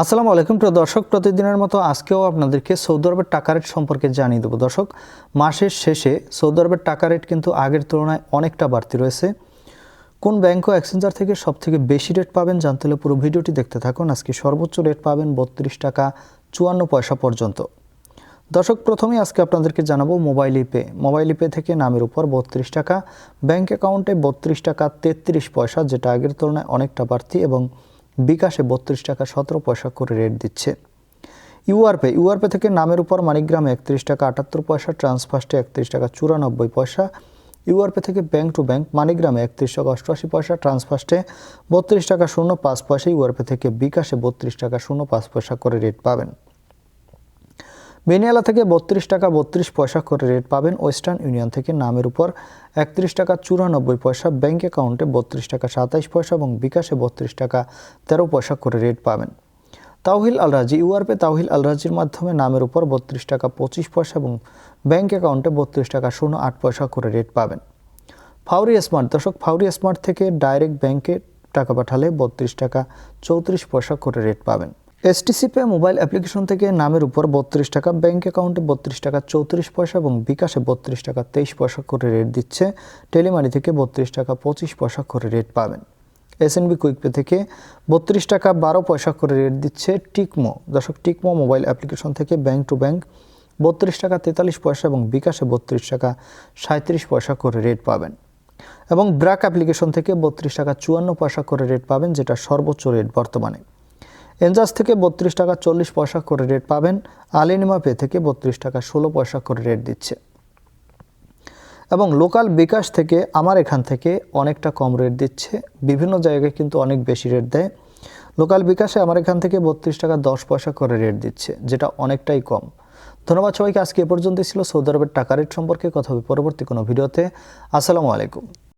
আসসালামু আলাইকুম প্রিয় দর্শক, প্রতিদিনের মতো আজকেও আপনাদেরকে সৌদি আরবের টাকা রেট সম্পর্কে জানিয়ে দেবো। দর্শক, মাসের শেষে সৌদি আরবের টাকা রেট কিন্তু আগের তুলনায় অনেকটা বাড়তি রয়েছে। কোন ব্যাংক ও এক্সচেঞ্জার থেকে সব থেকে বেশি রেট পাবেন জানতে হলে পুরো ভিডিওটি দেখতে থাকুন। আজকে সর্বোচ্চ রেট পাবেন বত্রিশ টাকা চুয়ান্ন পয়সা পর্যন্ত। দর্শক, প্রথমেই আজকে আপনাদেরকে জানাব মোবাইল ইপে। মোবাইল ইপে থেকে নামের উপর বত্রিশ টাকা, ব্যাংক অ্যাকাউন্টে বত্রিশ টাকা তেত্রিশ পয়সা, যেটা আগের তুলনায় অনেকটা বাড়তি এবং বিকাশে বত্রিশ টাকা সতেরো পয়সা করে রেট দিচ্ছে। ইউআরপে ইউআরপে থেকে নামের উপর মানিগ্রামে একত্রিশ টাকা আটাত্তর পয়সা ট্রান্সফার্স্টে একত্রিশ টাকা চুরানব্বই পয়সা। ইউআরপে থেকে ব্যাংক টু ব্যাংক মানিগ্রামে একত্রিশ টাকা অষ্টআশি পয়সা ট্রান্সফার্স্টে বত্রিশ টাকা শূন্য পাঁচ পয়সা। ইউআরপে থেকে বিকাশে বত্রিশ টাকা শূন্য পাঁচ পয়সা করে রেট পাবেন। বেনিয়ালা থেকে বত্রিশ টাকা বত্রিশ পয়সা করে রেট পাবেন ওয়েস্টার্ন ইউনিয়ন থেকে নামের উপর। একত্রিশ টাকা চুরানব্বই পয়সা ব্যাঙ্ক অ্যাকাউন্টে বত্রিশ টাকা সাতাইশ পয়সা এবং বিকাশে বত্রিশ টাকা তেরো পয়সা করে রেট পাবেন। তাওহিল আলরাজি ইউআরপে তাওহিল আলরাজির মাধ্যমে নামের উপর বত্রিশ টাকা পঁচিশ পয়সা এবং ব্যাঙ্ক অ্যাকাউন্টে বত্রিশ টাকা শূন্য আট পয়সা করে রেট পাবেন। ফাউরি স্মার্ট, দর্শক ফাউরি স্মার্ট থেকে ডাইরেক্ট ব্যাংকে টাকা পাঠালে বত্রিশ টাকা চৌত্রিশ পয়সা করে রেট পাবেন। এসটিসি পে মোবাইল অ্যাপ্লিকেশন থেকে নামের উপর বত্রিশ টাকা, ব্যাংক অ্যাকাউন্টে বত্রিশ টাকা চৌত্রিশ পয়সা এবং বিকাশে বত্রিশ টাকা তেইশ পয়সা করে রেট দিচ্ছে। টেলিমানি থেকে বত্রিশ টাকা পঁচিশ পয়সা করে রেট পাবেন। এসএনবি কুইকপে থেকে বত্রিশ টাকা বারো পয়সা করে রেট দিচ্ছে টিকমো। দর্শক, টিকমো মোবাইল অ্যাপ্লিকেশন থেকে ব্যাংক টু ব্যাংক বত্রিশ টাকা তেতাল্লিশ পয়সা এবং বিকাশে বত্রিশ টাকা সাঁত্রিশ পয়সা করে রেট পাবেন। এবং ব্র্যাক অ্যাপ্লিকেশন থেকে বত্রিশ টাকা চুয়ান্ন পয়সা করে রেট পাবেন, যেটা সর্বোচ্চ রেট বর্তমানে। এনজাস থেকে বত্রিশ টাকা চল্লিশ পয়সা করে রেট পাবেন। আলিনিমা পে থেকে বত্রিশ টাকা ষোলো পয়সা করে রেট দিচ্ছে। এবং লোকাল বিকাশ থেকে আমার এখান থেকে অনেকটা কম রেট দিচ্ছে। বিভিন্ন জায়গায় কিন্তু অনেক বেশি রেট দেয়। লোকাল বিকাশে আমার এখান থেকে বত্রিশ টাকা দশ পয়সা করে রেট দিচ্ছে, যেটা অনেকটাই কম। ধন্যবাদ সবাইকে। আজকে এ পর্যন্তই ছিল। সৌদি আরবের টাকা রেট সম্পর্কে কথা হবে পরবর্তী কোনো ভিডিওতে। আসসালামু আলাইকুম।